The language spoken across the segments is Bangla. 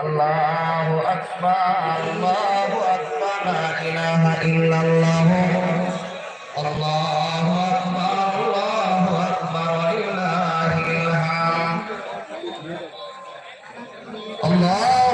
الله أكبر.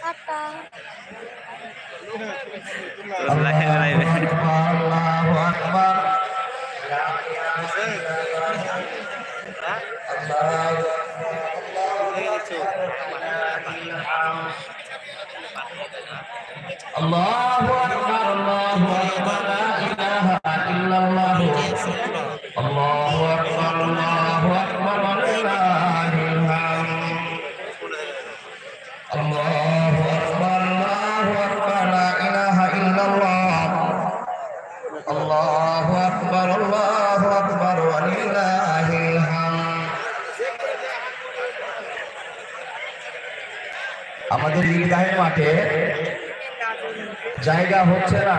সাতটা আল্লাহু আকবার الله أكبر الله أكبر আমাদের ঈদগাহের মাঠে জায়গা হচ্ছে না।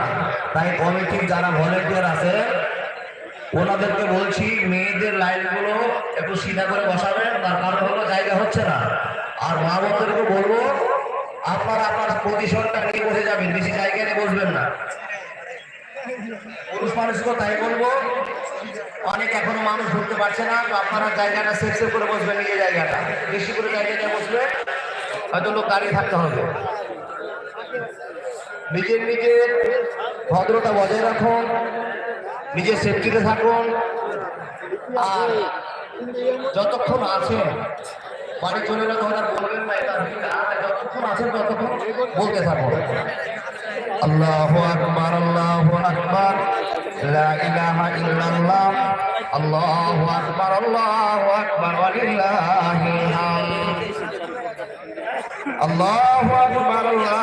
তাই কমিটির যারা ভলেন্টিয়ার আছে, ওনাদেরকে বলছি মেয়েদের লাইনগুলো একটু সিধা করে বসাবেন, তার কারণ হলো জায়গা হচ্ছে না। আর মা বোনদেরকে বলব, আপনারা আপনার পজিশনটা নিয়ে বসে যাবেন, বেশি জায়গা নিয়ে বসবেন না। পুরুষ মানুষকেও তাই বলব, অনেক এখনও মানুষ ঘুরতে পারছে না আপনারা জায়গাটা সেফ সেফ করে বসবেন, নিজের জায়গাটা। বেশি করে জায়গা নিয়ে বসবে হয়তো লোক দাঁড়িয়ে থাকতে হবে নিজের নিজের ভদ্রতা বজায় রাখুন, নিজের সেফটিতে থাকুন, আর যতক্ষণ আছেন, বাড়ি চলে গেলে তখন আর বলবেন না, এটা। যতক্ষণ আছেন ততক্ষণ বলতে থাকুন আল্লাহু আকবার আল্লাহু আকবার, লা ইল্লাল্লাহ, আল্লাহু আকবার আল্লাহু আকবার ওয়ালিল্লাহিল হামদ আল্লাহু আকবার আল্লাহু আকবার আল্লাহ